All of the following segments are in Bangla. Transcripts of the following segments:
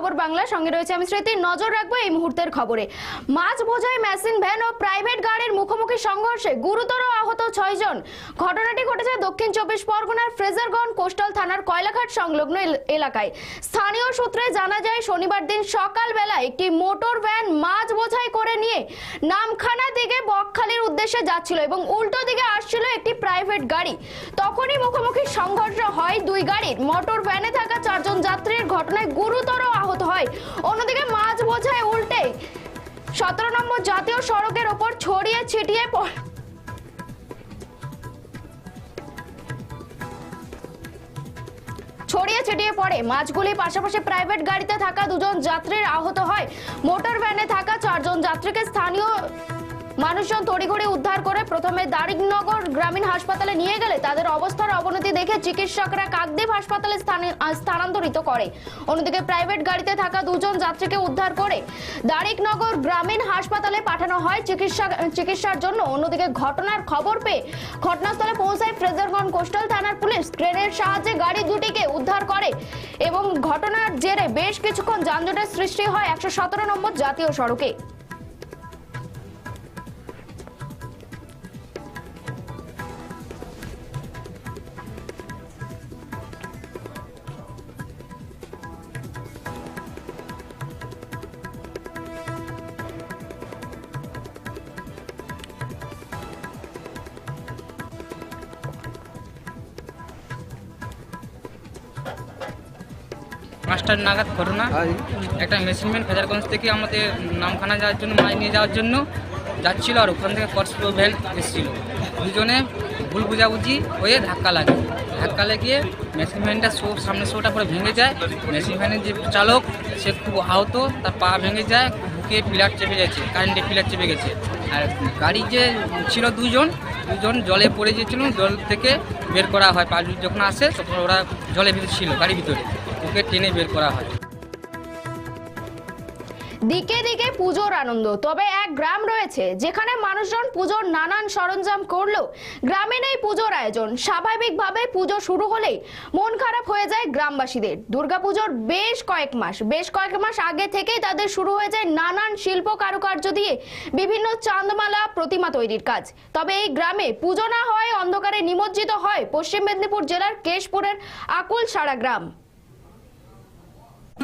বাংলা সঙ্গে রয়েছে আমি স্মৃতি। নজর রাখব এই মুহূর্তের খবরে। মাছ বোঝাই মেশিন ভ্যান ও প্রাইভেট গাড়ির মুখোমুখি সংঘর্ষে গুরুতর আহত ছয়জন ঘটনাটি ঘটেছে দক্ষিণ চব্বিশ পরগনার ফ্রেজারগঞ্জ কোস্টাল থানার কয়লাঘাট সংলগ্ন এল- এলাকায়। স্থানীয় সূত্রে জানা যায়, শনিবার দিন সকালবেলা একটি মোটর ভ্যান মাছ বোঝাই করে নিয়ে নামখানা দিকে বকখালির উদ্দেশ্যে যাচ্ছিল এবং উল্টো দিকে আসছিল একটি প্রাইভেট গাড়ি। তখনই মুখোমুখি সংঘর্ষ হয় দুই গাড়ির। মোটর ভ্যানে থাকা চারজন যাত্রীর ঘটনায় গুরুতর আহত হয়। অন্যদিকে মাছ বোঝায় উল্টে। সতেরো নম্বর জাতীয় সড়কের ওপর ছড়িয়ে ছিটিয়ে ছড়িয়ে ছিটিয়ে পড়ে। মাছগুলি পাশাপাশি প্রাইভেট গাড়িতে থাকা দুজন যাত্রীর আহত হয়। মোটর ভ্যানে থাকা চারজন যাত্রীকে স্থানীয় মানুষজন তড়িঘড়ি উদ্ধার করে প্রথমে দারিকনগর গ্রামীণ হাসপাতালে নিয়ে গেলে তাদের অবস্থার অবনতি দেখে চিকিৎসকরা কাকদ্বীপ হাসপাতালে স্থানে- স্থানান্তরিত করে। অন্যদিকে প্রাইভেট গাড়িতে থাকা দুজন যাত্রীকে উদ্ধার করে দারিকনগর গ্রামীণ হাসপাতালে পাঠানো হয় চিকিৎসা, চিকিৎসার জন্য। অন্যদিকে ঘটনার খবর পেয়ে ঘটনাস্থলে পৌঁছায় ফ্রেজারগঞ্জ কোস্টাল থানার পুলিশ। ট্রেনের সাহায্যে গাড়ি দুটিকে উদ্ধার করে এবং ঘটনার জেরে বেশ কিছুক্ষণ যানজটের সৃষ্টি হয় একশো সতেরো নম্বর জাতীয় সড়কে। পাঁচটার নাগাদ ঘটনা। একটা মেশিনম্যান ফেজারগঞ্জ থেকে আমাদের নামখানা যাওয়ার জন্য মাছ নিয়ে যাওয়ার জন্য যাচ্ছিল আর ওখান থেকে কর্সপ্রো ভ্যান এসেছিল। দুজনে ভুল বুঝাবুঝি হয়ে ধাক্কা লাগে। ধাক্কা লাগিয়ে মেশিন ভ্যানটা শো সামনে শোটা পরে ভেঙে যায়। মেশিন ভ্যানের যে চালক সে খুব আহত তার পা ভেঙে যায় বুকে পিলার চেপে গেছে কারেন্টে পিলার চেপে গেছে। আর গাড়ি যে ছিল দুজন দুজন জলে পড়ে গিয়েছিল জল থেকে বের করা হয় পাঁচ যখন আসে তখন ওরা জলের ভিতরে ছিল গাড়ির ভিতরে। ওকে টেনে বের করা হয়। দিকে দিকে পুজোর আনন্দ, তবে এক গ্রাম রয়েছে যেখানে মানুষজন পুজোর নানান সরঞ্জাম করলেও গ্রামে নেই পুজোর আয়োজন। স্বাভাবিকভাবে পুজো শুরু হলেই মন খারাপ হয়ে যায় গ্রামবাসীদের। দুর্গাপুজোর বেশ কয়েক মাস, বেশ কয়েক মাস আগে থেকেই তাদের শুরু হয়ে যায় নানান শিল্প কারুকার্য দিয়ে বিভিন্ন চাঁদমালা প্রতিমা তৈরির কাজ। তবে এই গ্রামে পুজো না হয় অন্ধকারে নিমজ্জিত হয় পশ্চিম মেদিনীপুর জেলার কেশপুরের আকুল সারা গ্রাম।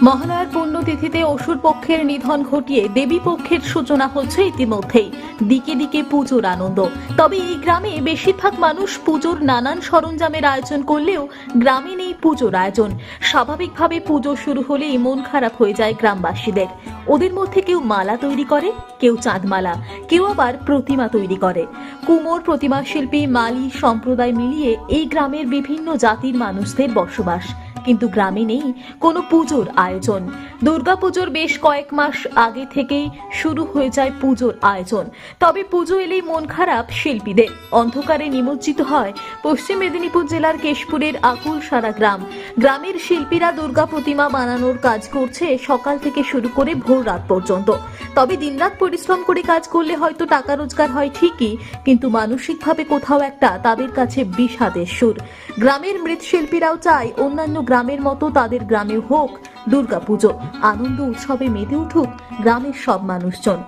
মহালয়ার পুণ্যতিথিতে অসুর পক্ষের নিধন ঘটিয়ে দেবী পক্ষের সূচনা হচ্ছে ইতিমধ্যেই। দিকে দিকে পুজোর আনন্দ। তবে এই গ্রামে বেশিরভাগ মানুষ পুজোর নানান সরঞ্জামের আয়োজন করলেও গ্রামে নেই পুজোর আয়োজন। স্বাভাবিকভাবে পুজো শুরু হলেই মন খারাপ হয়ে যায় গ্রামবাসীদের। ওদের মধ্যে কেউ মালা তৈরি করে, কেউ চাঁদমালা, কেউ আবার প্রতিমা তৈরি করে। কুমোর প্রতিমা শিল্পী মালি সম্প্রদায় মিলিয়ে এই গ্রামের বিভিন্ন জাতির মানুষদের বসবাস। কিন্তু গ্রামে নেই কোনো পুজোর আয়োজন। দুর্গাপুজোর বেশ কয়েক মাস আগে থেকেই শুরু হয়ে যায় পুজোর আয়োজন। তবে পুজো এলেই মন খারাপ শিল্পীদের। অন্ধকারে নিমজ্জিত হয় পশ্চিম মেদিনীপুর জেলার কেশপুরের আকুল সারা গ্রাম। গ্রামের শিল্পীরা দুর্গা প্রতিমা বানানোর কাজ করছে সকাল থেকে শুরু করে ভোর রাত পর্যন্ত। তবে দিনরাত পরিশ্রম করে কাজ করলে হয়তো টাকা রোজগার হয় ঠিকই, কিন্তু মানসিকভাবে কোথাও একটা তাদের কাছে বিষাদের সুর। গ্রামের মৃৎশিল্পীরাও চায় অন্যান্য গ্রামের মতো তাদের গ্রামে হোক, দুর্গাপুজো, আনন্দ উৎসবে মেতে উঠুক গ্রামের সব মানুষজন।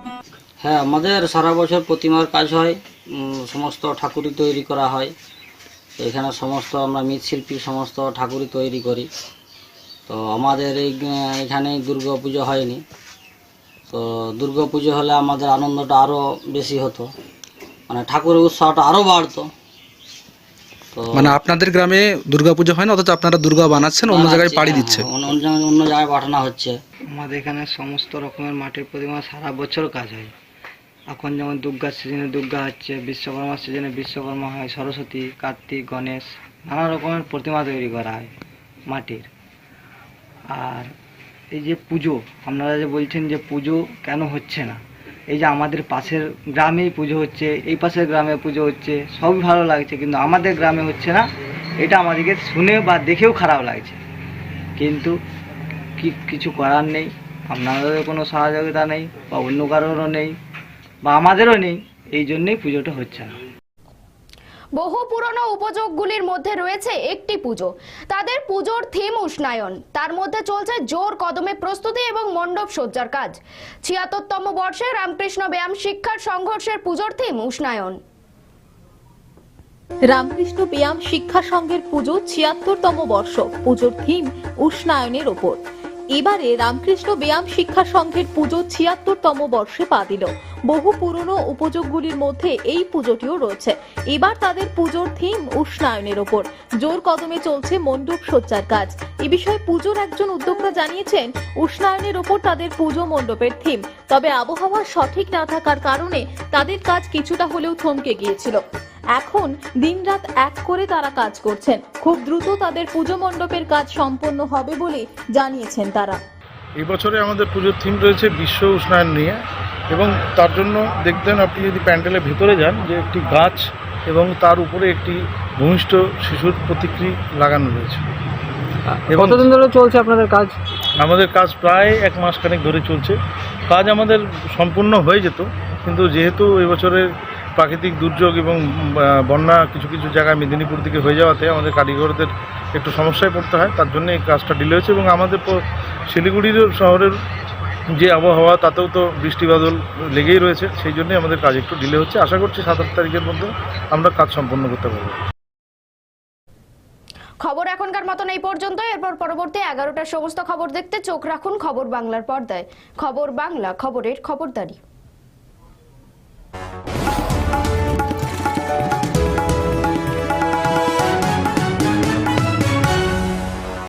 হ্যাঁ আমাদের সারা বছর প্রতিমার কাজ হয় সমস্ত ঠাকুরই তৈরি করা হয়। এখানে সমস্ত আমরা মৃৎশিল্পী সমস্ত ঠাকুরই তৈরি করি। তো আমাদের এই এখানে দুর্গা পুজো হয়নি। তো দুর্গা পুজো হলে আমাদের আনন্দটা আরও বেশি হতো। মানে ঠাকুরের উৎসাহটা আরও বাড়তো। মানে আপনাদের গ্রামে দুর্গাপুজো হয় না? অথচ আপনারা দুর্গা বানাচ্ছেন অন্য জায়গায় পাড়ি হ্যাঁ, দিচ্ছে। অন্য অন্য জায়গায়- অন্য জায়গায় পাঠানো হচ্ছে। আমাদের এখানে সমস্ত রকমের মাটির প্রতিমা সারা বছর কাজ হয়। এখন যেমন দুর্গার সিজনে দুর্গা হচ্ছে বিশ্বকর্মার সিজনে বিশ্বকর্মা হয় সরস্বতী কার্তিক গণেশ নানা রকমের প্রতিমা তৈরি করা হয় মাটির। আর এই যে পুজো আপনারা যে বলছেন যে পুজো কেন হচ্ছে না? এই যে আমাদের পাশের গ্রামেই পুজো হচ্ছে, এই পাশের গ্রামে পুজো হচ্ছে সব ভালো লাগছে, কিন্তু আমাদের গ্রামে হচ্ছে না, এটা আমাদেরকে শুনে বা দেখেও খারাপ লাগছে। কিন্তু কিছু করার নেই, আপনাদেরও কোনো সহযোগিতা নেই, বা অন্য কারোরও নেই, বা আমাদেরও নেই, এই জন্যেই পুজোটা হচ্ছে না। বহু পুরনো উপযোগগুলির মধ্যে রয়েছে একটি পুজো। তাদের পুজোর থিম উষ্ণায়ন। তার মধ্যে চলছে জোর কদমে প্রস্তুতি এবং মণ্ডপ সজ্জার কাজ। ছিয়াত্তরতম বর্ষে রামকৃষ্ণ ব্যায়াম শিক্ষার সংঘর্ষের পুজোর থিম উষ্ণায়ন। রামকৃষ্ণ ব্যায়াম শিক্ষা সংঘের পুজো ছিয়াত্তরতম বর্ষ। পুজোর থিম উষ্ণায়নের ওপর। এবারে রামকৃষ্ণ ব্যায়াম শিক্ষা সংঘের পুজো ছিয়াত্তরতম বর্ষে পা দিল। বহু পুরনো উপযোগগুলির মধ্যে এই পুজোটিও রয়েছে। এবার তাদের পুজোর থিম উষ্ণায়নের ওপর। জোর কদমে চলছে মণ্ডপ সজ্জার কাজ। এ বিষয়ে পুজোর একজন উদ্যোক্তা জানিয়েছেন, উষ্ণায়নের ওপর তাদের পুজো মণ্ডপের থিম তবে আবহাওয়া সঠিক না থাকার কারণে তাদের কাজ কিছুটা হলেও থমকে গিয়েছিল। এখন দিনরাত এক করে তারা কাজ করছেন। খুব দ্রুত তাদের পুজো মণ্ডপের কাজ সম্পন্ন হবে বলে জানিয়েছেন তারা। এই বছরে আমাদের পুজোর থিম রয়েছে বিশ্ব উষ্ণায়ন নিয়ে এবং তার জন্য দেখবেন আপনি যদি প্যান্ডেলের ভেতরে যান যে একটি গাছ এবং তার উপরে একটি ভূমিষ্ঠ শিশুর প্রতিকৃতি লাগানো রয়েছে। কতদিন ধরে চলছে আপনাদের কাজ? আমাদের কাজ প্রায় এক মাস খানেক ধরে চলছে। কাজ আমাদের সম্পূর্ণ হয়ে যেত কিন্তু যেহেতু এবছরের প্রাকৃতিক দুর্যোগ এবং বন্যা কিছু কিছু জায়গায় মেদিনীপুর দিকে হয়ে যাওয়াতে আমাদের কারিগরদের একটু সমস্যায় পড়তে হয়। তার জন্য এই কাজটা ডিলে হয়েছে এবং আমাদের শিলিগুড়ির শহরের যে আবহাওয়া, তাতেও তো বৃষ্টি বাদল লেগেই রয়েছে। সেই জন্যই আমাদের কাজ একটু ডিলে হচ্ছে। আশা করছি সাত আট তারিখের মধ্যে আমরা কাজ সম্পন্ন করতে পারব। খবর এখনকার মতন এই পর্যন্ত। এরপর পরবর্তী এগারোটার সমস্ত খবর দেখতে চোখ রাখুন খবর বাংলার পর্দায়। খবর বাংলা, খবরের খবরদারি।